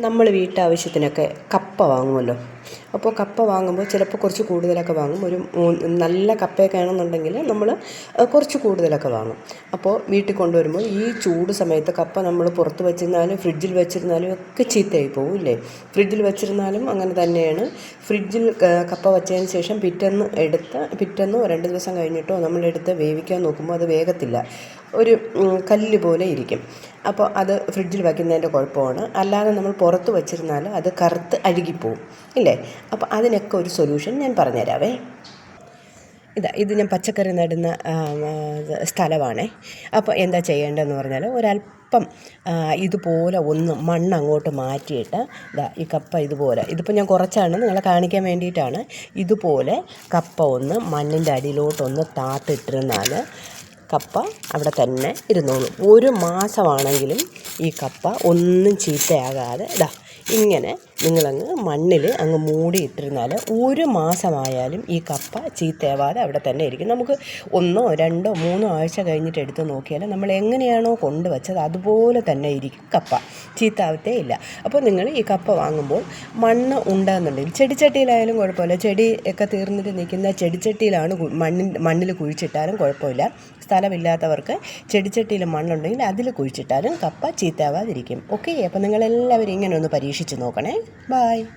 നമ്മൾ വീട്ടാവശ്യത്തിനൊക്കെ കപ്പ വാങ്ങുമല്ലോ? അപ്പോൾ കപ്പ വാങ്ങുമ്പോൾ ചിലപ്പോൾ കുറച്ച് കൂടുതലൊക്കെ വാങ്ങും. ഒരു നല്ല കപ്പയൊക്കെ ആണെന്നുണ്ടെങ്കിൽ നമ്മൾ കുറച്ച് കൂടുതലൊക്കെ വാങ്ങും. അപ്പോൾ വീട്ടിൽ കൊണ്ടുവരുമ്പോൾ ഈ ചൂട് സമയത്ത് കപ്പ നമ്മൾ പുറത്ത് വെച്ചിരുന്നാലും ഫ്രിഡ്ജിൽ വെച്ചിരുന്നാലും ഒക്കെ ചീത്തയായി പോകും ഇല്ലേ? ഫ്രിഡ്ജിൽ വെച്ചിരുന്നാലും അങ്ങനെ തന്നെയാണ്. ഫ്രിഡ്ജിൽ കപ്പ വച്ചതിന് ശേഷം പിറ്റേന്ന് എടുത്ത് പിറ്റേന്നോ രണ്ട് ദിവസം കഴിഞ്ഞിട്ടോ നമ്മളെടുത്ത് വേവിക്കാൻ നോക്കുമ്പോൾ അത് വേഗത്തില്ല ഒരു കല്ല് പോലെ ഇരിക്കും. അപ്പോൾ അത് ഫ്രിഡ്ജിൽ വയ്ക്കുന്നതിന്റെ കുഴപ്പമാണ്. അല്ലാതെ നമ്മൾ പുറത്ത് വച്ചിരുന്നാൽ അത് കറുത്ത് അഴുകിപ്പോവും. ഇല്ലേ? അപ്പോൾ അതിനൊക്കെ ഒരു സൊല്യൂഷൻ ഞാൻ പറഞ്ഞുതരാവേ. ഇതാ ഇത് ഞാൻ പച്ചക്കറി നടുന്ന സ്ഥലമാണേ. അപ്പോൾ എന്താ ചെയ്യേണ്ടതെന്ന് പറഞ്ഞാൽ ഒരല്പം ഇതുപോലെ ഒന്ന് മണ്ണ് അങ്ങോട്ട് മാറ്റിയിട്ട് ഇതാ ഈ കപ്പ ഇതുപോലെ ഇതിപ്പോൾ ഞാൻ കുറച്ചാണ് നിങ്ങളെ കാണിക്കാൻ വേണ്ടിയിട്ടാണ്. ഇതുപോലെ കപ്പ ഒന്ന് മണ്ണിന്റെ അടിയിലോട്ടൊന്ന് താത്തിട്ടിരുന്നാൽ കപ്പ അവിടെ തന്നെ ഇരുന്നോളും. ഒരു മാസമാണെങ്കിലും ഈ കപ്പ ഒന്നും ചീത്തയാകാതെ ഇതാ ഇങ്ങനെ നിങ്ങളങ്ങ് മണ്ണിൽ അങ്ങ് മൂടിയിട്ടിരുന്നാൽ ഒരു മാസമായാലും ഈ കപ്പ ചീത്തയാവാതെ അവിടെ തന്നെ ഇരിക്കും. നമുക്ക് ഒന്നോ രണ്ടോ മൂന്നോ ആഴ്ച കഴിഞ്ഞിട്ട് എടുത്ത് നോക്കിയാൽ നമ്മൾ എങ്ങനെയാണോ കൊണ്ടുവച്ചത് അതുപോലെ തന്നെ ഇരിക്കും കപ്പ. ചീത്താവത്തേ ഇല്ല. അപ്പോൾ നിങ്ങൾ ഈ കപ്പ വാങ്ങുമ്പോൾ മണ്ണ് ഉണ്ടെന്നുണ്ടെങ്കിൽ ചെടിച്ചട്ടിയിലായാലും കുഴപ്പമില്ല. ചെടി ഒക്കെ തീർന്നിട്ട് നിൽക്കുന്ന ചെടിച്ചട്ടിയിലാണ് മണ്ണിൽ മണ്ണിൽ കുഴിച്ചിട്ടാലും കുഴപ്പമില്ല. സ്ഥലമില്ലാത്തവർക്ക് ചെടിച്ചട്ടിയിൽ മണ്ണുണ്ടെങ്കിൽ അതിൽ കുഴിച്ചിട്ടാലും കപ്പ ചീത്താവാതിരിക്കും. ഓക്കെ? അപ്പോൾ നിങ്ങളെല്ലാവരും ഇങ്ങനെ ഒന്ന് പരീക്ഷിച്ച് നോക്കണേ. Bye.